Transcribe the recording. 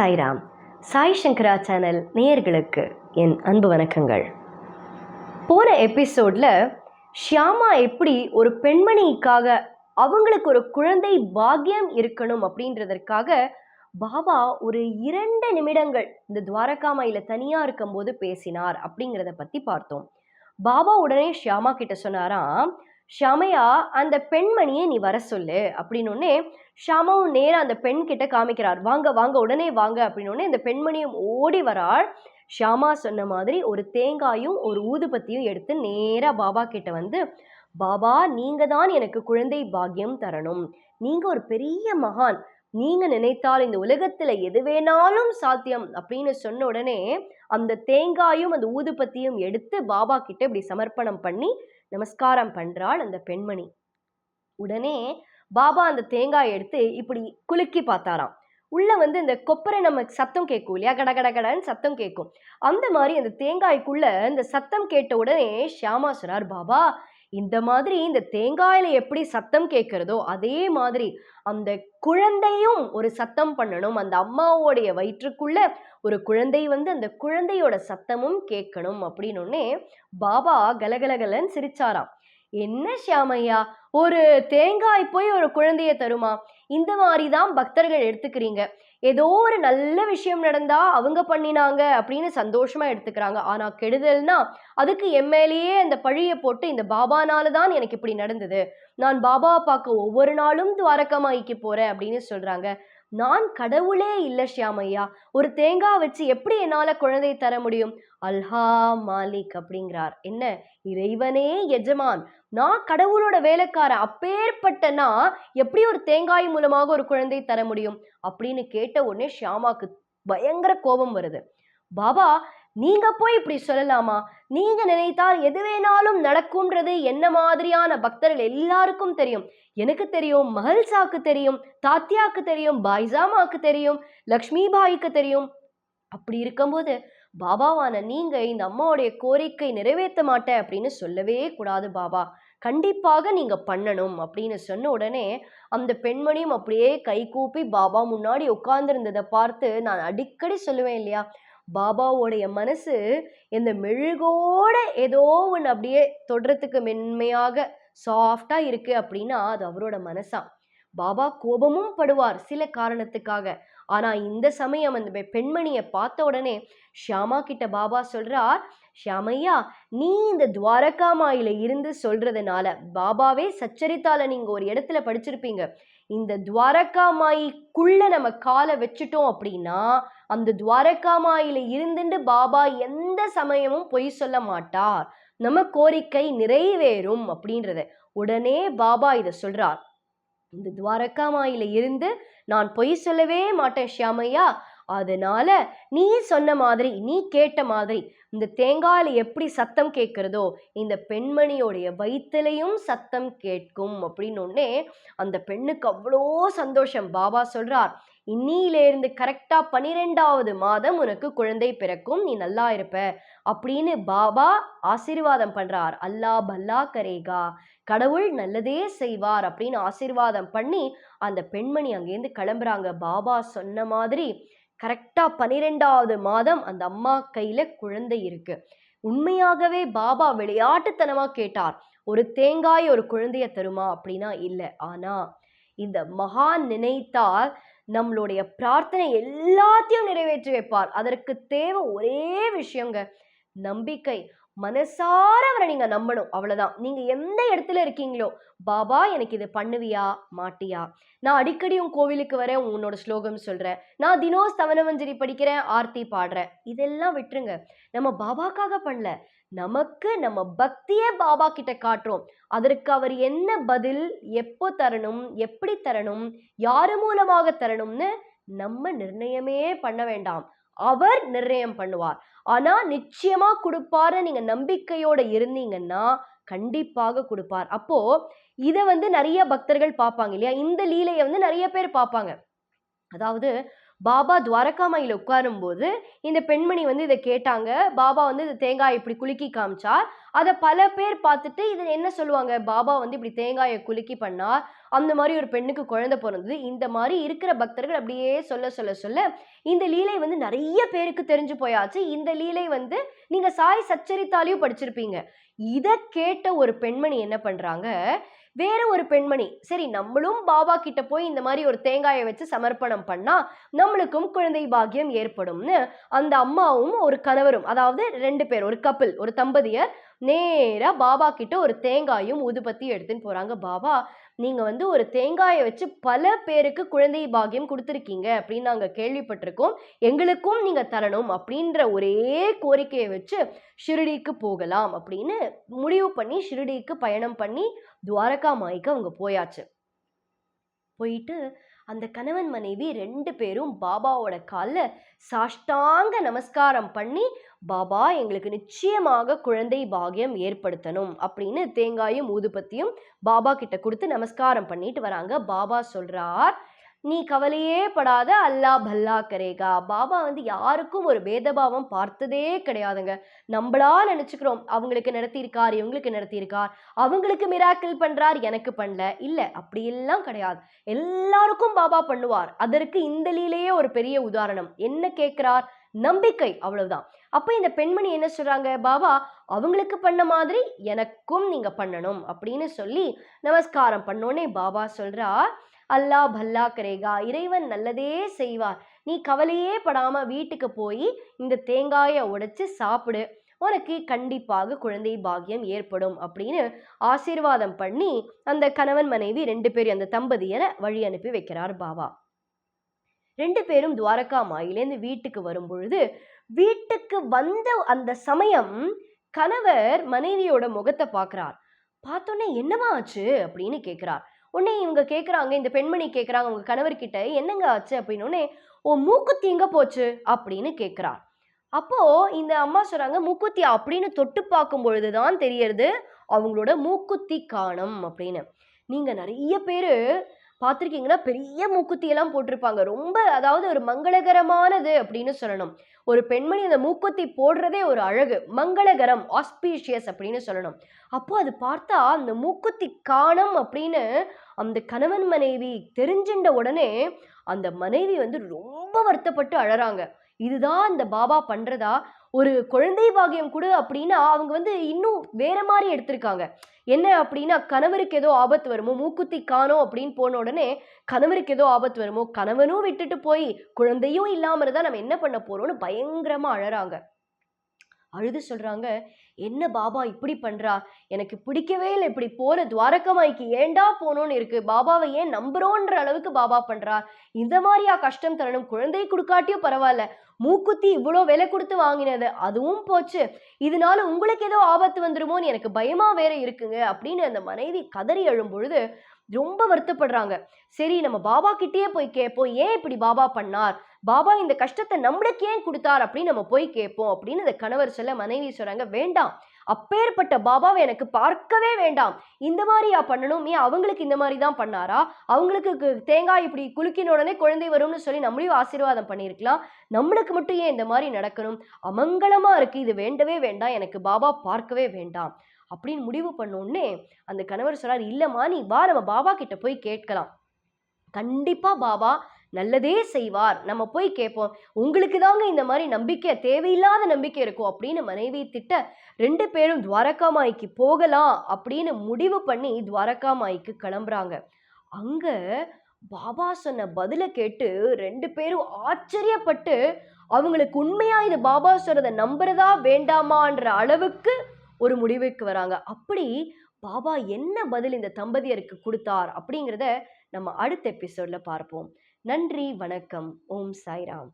சாய்ராம். சாய் சங்கரா channel நேயர்களுக்கு என் அன்பு வணக்கங்கள். போன எபிசோடில் ஷியாமா எப்படி ஒரு பெண்மணிக்காக அவங்களுக்கு ஒரு குழந்தை பாக்கியம் இருக்கணும் அப்படின்றதற்காக பாபா ஒரு இரண்டு நிமிடங்கள் இந்த துவாரகாமையில் தனியாக இருக்கும்போது பேசினார் அப்படிங்கிறத பற்றி பார்த்தோம். பாபா உடனே ஷியாமா கிட்ட சொன்னாராம் ஷமையா அந்த பெண்மணியை நீ வர சொல்லு அப்படின்னொடனே ஷமாவும் நேராக அந்த பெண் கிட்ட காமிக்கிறார். வாங்க வாங்க உடனே வாங்க அப்படின்னோடனே இந்த பெண்மணியும் ஓடி வராள். ஷாமா சொன்ன மாதிரி ஒரு தேங்காயும் ஒரு ஊதுபத்தியும் எடுத்து நேராக பாபா கிட்ட வந்து பாபா நீங்க தான் எனக்கு குழந்தை பாக்கியம் தரணும். நீங்க ஒரு பெரிய மகான். நீங்க நினைத்தால் இந்த உலகத்துல எது வேணாலும் சாத்தியம் அப்படின்னு சொன்ன உடனே அந்த தேங்காயும் அந்த ஊதுபத்தியும் எடுத்து பாபா கிட்ட இப்படி சமர்ப்பணம் பண்ணி நமஸ்காரம் பண்றாள் அந்த பெண்மணி. உடனே பாபா அந்த தேங்காய் எடுத்து இப்படி குலுக்கி பார்த்தாராம். உள்ள வந்து இந்த கொப்பரை நம்ம சத்தம் கேட்கும் இல்லையா? கட கட கடன்னு சத்தம் கேட்கும். அந்த மாதிரி அந்த தேங்காய்க்குள்ள இந்த சத்தம் கேட்ட உடனே ஷியாமா சொன்னார் பாபா இந்த மாதிரி இந்த தேங்காயில் எப்படி சத்தம் கேட்குறதோ அதே மாதிரி அந்த குழந்தையும் ஒரு சத்தம் பண்ணணும். அந்த அம்மாவோடைய வயிற்றுக்குள்ள ஒரு குழந்தை வந்து அந்த குழந்தையோட சத்தமும் கேட்கணும் அப்படின்னு பாபா கலகலகலன்னு சிரிச்சாராம். என்ன ஷியாமையா ஒரு தேங்காய் போய் ஒரு குழந்தைய தருமா? இந்த மாதிரி தான் பக்தர்கள் எடுத்துக்கிறீங்க. ஏதோ ஒரு நல்ல விஷயம் நடந்தா அவங்க பண்ணினாங்க அப்படின்னு சந்தோஷமா எடுத்துக்கிறாங்க. ஆனா கெடுதல்னா அதுக்கு எம்எல்ஏ அந்த பழியை போட்டு இந்த பாபானால தான் எனக்கு இப்படி நடந்தது. நான் பாபா பார்க்க ஒவ்வொரு நாளும் துவாரகமாய்க்கு போறேன் அப்படின்னு சொல்றாங்க. நான் கடவுளே இல்லை ஷியாமையா ஒரு தேங்காய் வச்சு எப்படி என்னால குழந்தை தர முடியும்? அல்ஹா மாலிக் அப்படிங்கிறார். என்ன? இறைவனே எஜமான். நான் கடவுளோட வேலைக்காரன் அப்பேற்பட்டனா எப்படி ஒரு தேங்காய் மூலமாக ஒரு குழந்தை தர முடியும்? அப்படின்னு கேட்ட உடனே ஷியாமாக்கு பயங்கர கோபம் வருது. பாபா நீங்க போய் இப்படி சொல்லலாமா? நீங்க நினைத்தால் எது வேணாலும் நடக்கும்ன்றது என்ன மாதிரியான பக்தர்கள் எல்லாருக்கும் தெரியும். எனக்கு தெரியும் மஹல்சாக்கு தெரியும் தாத்தியாக்கு தெரியும் பாய்சாமாக்கு தெரியும் லக்ஷ்மி பாய்க்கு தெரியும். அப்படி இருக்கும்போது பாபாவான நீங்க இந்த அம்மாவுடைய கோரிக்கை நிறைவேற்ற மாட்டேன் அப்படின்னு சொல்லவே கூடாது பாபா. கண்டிப்பாக நீங்க பண்ணணும் அப்படின்னு சொன்ன உடனே அந்த பெண்மணியும் அப்படியே கை கூப்பி பாபா முன்னாடி உட்கார்ந்துருந்ததை பார்த்து நான் அடிக்கடி சொல்லுவேன் இல்லையா பாபாவோடைய மனசு இந்த மெழுகோட ஏதோ ஒன்று அப்படியே தொடுறதுக்கு மென்மையாக சாஃப்டா இருக்கு அப்படின்னா அது அவரோட மனசா? பாபா கோபமும் படுவார் சில காரணத்துக்காக. ஆனால் இந்த சமயம் அந்த பெண்மணியை பார்த்த உடனே ஷியாமா கிட்ட பாபா சொல்றார் ஷியாமையா நீ இந்த துவாரகாமாயில இருந்து சொல்றதுனால பாபாவே சச்சரித்தால நீங்க ஒரு இடத்துல படிச்சிருப்பீங்க. இந்த துவாரகாமாய்க்குள்ள நம்ம காலை வச்சுட்டோம் அப்படின்னா அந்த துவாரகாமாயில இருந்துட்டு பாபா எந்த சமயமும் பொய் சொல்ல மாட்டார். நம்ம கோரிக்கை நிறைவேறும் அப்படின்றத உடனே பாபா இதை சொல்றார். இந்த துவாரகாமாயில இருந்து நான் பொய் சொல்லவே மாட்டேன் ஷியாமையா. அதனால நீ சொன்ன மாதிரி நீ கேட்ட மாதிரி இந்த தேங்காயில் எப்படி சத்தம் கேட்கிறதோ இந்த பெண்மணியோடைய வயிற்றுலையும் சத்தம் கேட்கும் அப்படின்னு அந்த பெண்ணுக்கு அவ்வளோ சந்தோஷம். பாபா சொல்கிறார் இன்னியிலேருந்து கரெக்டாக பனிரெண்டாவது மாதம் உனக்கு குழந்தை பிறக்கும் நீ நல்லா இருப்ப அப்படின்னு பாபா ஆசீர்வாதம் பண்ணுறார் அல்லா பல்லா கரேகா கடவுள் நல்லதே செய்வார் அப்படின்னு ஆசீர்வாதம் பண்ணி அந்த பெண்மணி அங்கேருந்து கிளம்புறாங்க. பாபா சொன்ன மாதிரி கரெக்டாக பனிரெண்டாவது மாதம் அந்த அம்மா கையில் குழந்தை இருக்கு. உண்மையாகவே பாபா விளையாட்டுத்தனமாக கேட்டார். ஒரு தேங்காய் ஒரு குழந்தைய தருமா அப்படின்னா இல்லை. ஆனால் இந்த மகான் நினைத்தால் நம்மளுடைய பிரார்த்தனை எல்லாத்தையும் நிறைவேற்றி வைப்பார். அதற்கு தேவை ஒரே விஷயங்க நம்பிக்கை. மனசார அவரை நீங்க நம்பணும். அவ்வளவுதான். நீங்க எந்த இடத்துல இருக்கீங்களோ பாபா எனக்கு இது பண்ணுவியா? மாட்டியா? நான் அடிக்கடி உன் கோவிலுக்கு வரேன் உன்னோட ஸ்லோகம் சொல்றேன். நான் தினோஸ் தவனமஞ்சரி படிக்கிறேன் ஆர்த்தி பாடுறேன். இதெல்லாம் விட்டுருங்க. நம்ம பாபாக்காக பண்ணல. நமக்கு நம்ம பக்தியே பாபா கிட்ட காட்டுறோம். அதற்கு அவர் என்ன பதில் எப்போ தரணும் எப்படி தரணும் யாரு மூலமாக தரணும்னு நம்ம நிர்ணயமே பண்ண வேண்டாம். அவர் நிர்ணயம் பண்ணுவார். ஆனா நிச்சயமா கொடுப்பாரு நீங்க நம்பிக்கையோட இருந்தீங்கன்னா கண்டிப்பாக கொடுப்பார். அப்போ இதை வந்து நிறைய பக்தர்கள் பார்ப்பாங்க இல்லையா? இந்த லீலையை வந்து நிறைய பேர் பார்ப்பாங்க. அதாவது பாபா துவாரகாமாயில் உட்காரும்போது இந்த பெண்மணி வந்து இதை கேட்டாங்க. பாபா வந்து இந்த தேங்காய் இப்படி குலுக்கி காமிச்சார் அதை பல பேர் பார்த்துட்டு இது என்ன சொல்லுவாங்க? பாபா வந்து இப்படி தேங்காயை குலுக்கி பண்ணார் அந்த மாதிரி ஒரு பெண்ணுக்கு குழந்தை பிறந்தது. இந்த மாதிரி இருக்கிற பக்தர்கள் அப்படியே சொல்ல சொல்ல சொல்ல இந்த லீலை வந்து நிறைய பேருக்கு தெரிஞ்சு போயாச்சு. இந்த லீலை வந்து நீங்கள் சாய் சச்சரித்தாலையும் படிச்சிருப்பீங்க. இதை கேட்ட ஒரு பெண்மணி என்ன பண்ணுறாங்க வேற ஒரு பெண்மணி சரி நம்மளும் பாபா கிட்ட போய் இந்த மாதிரி ஒரு தேங்காயை வச்சு சமர்ப்பணம் பண்ணா நம்மளுக்கும் குழந்தை பாக்கியம் ஏற்படும்னு அந்த அம்மாவும் ஒரு கணவரும் அதாவது ரெண்டு பேர் ஒரு கப்பிள் ஒரு தம்பதியர் நேரா பாபா கிட்ட ஒரு தேங்காயும் ஊதுபத்தி எடுத்துன்னு போறாங்க. பாபா நீங்கள் வந்து ஒரு தேங்காயை வச்சு பல பேருக்கு குழந்தை பாக்கியம் கொடுத்துருக்கீங்க அப்படின்னு நாங்கள் கேள்விப்பட்டிருக்கோம். எங்களுக்கும் நீங்கள் தரணும் அப்படின்ற ஒரே கோரிக்கையை வச்சு ஷிரடிக்கு போகலாம் அப்படின்னு முடிவு பண்ணி ஷிரடிக்கு பயணம் பண்ணி துவாரகா மாய்க்கு அவங்க போயாச்சு. போயிட்டு அந்த கணவன் மனைவி ரெண்டு பேரும் பாபாவோட காலில் சாஷ்டாங்க நமஸ்காரம் பண்ணி பாபா எங்களுக்கு நிச்சயமாக குழந்தை பாகியம் ஏற்படுத்தணும் அப்படின்னு தேங்காயும் ஊதுபத்தியும் பாபா கிட்ட கொடுத்து நமஸ்காரம் பண்ணிட்டு வராங்க. பாபா சொல்றார் நீ கவலையே படாத அல்லா பல்லா கரேகா. பாபா வந்து யாருக்கும் ஒரு பேதபாவம் பார்த்ததே கிடையாதுங்க. நம்மளா நினச்சிக்கிறோம் அவங்களுக்கு நடத்தியிருக்கார் இவங்களுக்கு நடத்தியிருக்கார். அவங்களுக்கு மிராக்கிள் பண்ணுறார் எனக்கு பண்ணல. இல்லை அப்படியெல்லாம் கிடையாது. எல்லாருக்கும் பாபா பண்ணுவார். அதற்கு இந்த லீலையே ஒரு பெரிய உதாரணம். என்ன கேட்குறார்? நம்பிக்கை அவ்வளவுதான். அப்போ இந்த பெண்மணி என்ன சொல்றாங்க? பாபா அவங்களுக்கு பண்ண மாதிரி எனக்கும் நீங்க பண்ணணும் அப்படின்னு சொல்லி நமஸ்காரம் பண்ணோன்னே பாபா சொல்றா அல்லா பல்லா கரேகா இறைவன் நல்லதே செய்வார். நீ கவலையே படாமல் வீட்டுக்கு போய் இந்த தேங்காயை உடைச்சு சாப்பிடு. உனக்கு கண்டிப்பாக குழந்தை பாக்கியம் ஏற்படும் அப்படின்னு ஆசீர்வாதம் பண்ணி அந்த கணவன் மனைவி ரெண்டு பேரும் அந்த தம்பதியரை வழி அனுப்பி வைக்கிறார் பாபா ரெண்டு பேரும் துவாரகா மாயிலேருந்து வீட்டுக்கு வரும் பொழுது வீட்டுக்கு வந்த அந்த சமயம் கணவர் மனைவியோட முகத்தை பார்க்குறார். பார்த்தோன்னே என்னவா ஆச்சு அப்படின்னு கேட்குறார். உடனே இவங்க கேட்குறாங்க இந்த பெண்மணி கேட்குறாங்க உங்க கணவர்கிட்ட என்னங்க ஆச்சு அப்படின்னோடனே ஓ மூக்குத்தி எங்கே போச்சு அப்படின்னு கேட்குறாள் அப்போது இந்த அம்மா சொல்கிறாங்க மூக்குத்தி அப்படின்னு தொட்டு பார்க்கும் பொழுதுதான் தெரியறது அவங்களோட மூக்குத்தி காணம் அப்படின்னு. நீங்கள் நிறைய பேர் பார்த்துருக்கீங்கன்னா பெரிய மூக்குத்தி எல்லாம் போட்டிருப்பாங்க. ரொம்ப அதாவது ஒரு மங்களகரமானது அப்படின்னு சொல்லணும். ஒரு பெண்மணி அந்த மூக்குத்தி போடுறதே ஒரு அழகு. மங்களகரம் ஆஸ்பீஷியஸ் அப்படின்னு சொல்லணும். அப்போ அது பார்த்தா அந்த மூக்குத்தி காணம் அப்படின்னு அந்த கணவன் மனைவி தெரிஞ்சின்ற உடனே அந்த மனைவி வந்து ரொம்ப வருத்தப்பட்டு அழறாங்க. இதுதான் அந்த பாபா பண்ணுறதா ஒரு குழந்தை பாகியம் கொடு அப்படின்னா அவங்க வந்து இன்னும் வேற மாதிரி எடுத்திருக்காங்க. என்ன அப்படின்னா கணவருக்கு ஏதோ ஆபத்து வருமோ மூக்குத்தி காணோம் அப்படின்னு போன உடனே கணவருக்கு ஏதோ ஆபத்து வருமோ கணவனும் விட்டுட்டு போய் குழந்தையும் இல்லாமல் தான் நம்ம என்ன பண்ண போறோம்னு பயங்கரமா அழறாங்க. அழுது சொல்றாங்க என்ன பாபா இப்படி பண்றா? எனக்கு பிடிக்கவே இல்லை. இப்படி போற துவாரகமாய்க்கு ஏண்டா போகணும்னு இருக்கு? பாபாவை ஏன் நம்புறோன்ற அளவுக்கு பாபா பண்றா? இந்த மாதிரியா கஷ்டம் தரணும். குழந்தை கொடுக்காட்டியும் பரவாயில்ல. மூக்குத்தி இவ்வளோ விலை கொடுத்து வாங்கினது. அதுவும் போச்சு. இதனால உங்களுக்கு ஏதோ ஆபத்து வந்துருமோன்னு எனக்கு பயமா வேற இருக்குங்க. அப்படின்னு அந்த மனைவி கதறி எழும் பொழுது ரொம்ப வருத்தப்படுறாங்க. சரி நம்ம பாபா கிட்டேயே போய் கேட்போம். ஏன் இப்படி பாபா பண்ணார்? பாபா இந்த கஷ்டத்தை நம்மளுக்கு ஏன் கொடுத்தார் அப்படின்னு நம்ம போய் கேட்போம் அப்படின்னு இந்த கணவர் சொல்ல மனைவி சொல்றாங்க. வேண்டாம். அப்பேற்பட்ட பாபாவை எனக்கு பார்க்கவே வேண்டாம். இந்த மாதிரியா பண்ணணும்? ஏன் அவங்களுக்கு இந்த மாதிரி தான் பண்ணாரா? அவங்களுக்கு தேங்காய் இப்படி குலுக்கின உடனே குழந்தை வரும்னு சொல்லி நம்மளையும் ஆசீர்வாதம் பண்ணியிருக்கலாம். நம்மளுக்கு மட்டும் ஏன் இந்த மாதிரி நடக்கணும்? அமங்கலமா இருக்கு. இது வேண்டவே வேண்டாம். எனக்கு பாபா பார்க்கவே வேண்டாம். அப்படின்னு முடிவு பண்ணோடனே அந்த கணவர் சொல்கிறார் இல்லைம்மா நீ வா நம்ம பாபா கிட்ட போய் கேட்கலாம். கண்டிப்பாக பாபா நல்லதே செய்வார். நம்ம போய் கேட்போம். உங்களுக்கு தாங்க இந்த மாதிரி நம்பிக்கை தேவையில்லாத நம்பிக்கை இருக்கும். அப்படின்னு மனைவி திட்ட ரெண்டு பேரும் துவாரகாமாய்க்கு போகலாம். அப்படின்னு முடிவு பண்ணி துவாரகாமாய்க்கு கிளம்புறாங்க. அங்கே பாபா சொன்ன பதிலை கேட்டு ரெண்டு பேரும் ஆச்சரியப்பட்டு அவங்களுக்கு உண்மையாக இது பாபா சொல்றத நம்புறதா வேண்டாமான்ற அளவுக்கு ஒரு முடிவுக்கு வராங்க. அப்படி பாபா என்ன பதில் இந்த தம்பதியருக்கு கொடுத்தார் அப்படிங்கிறத நம்ம அடுத்த எபிசோட்ல பார்ப்போம். நன்றி வணக்கம். ஓம் சாய்ராம்.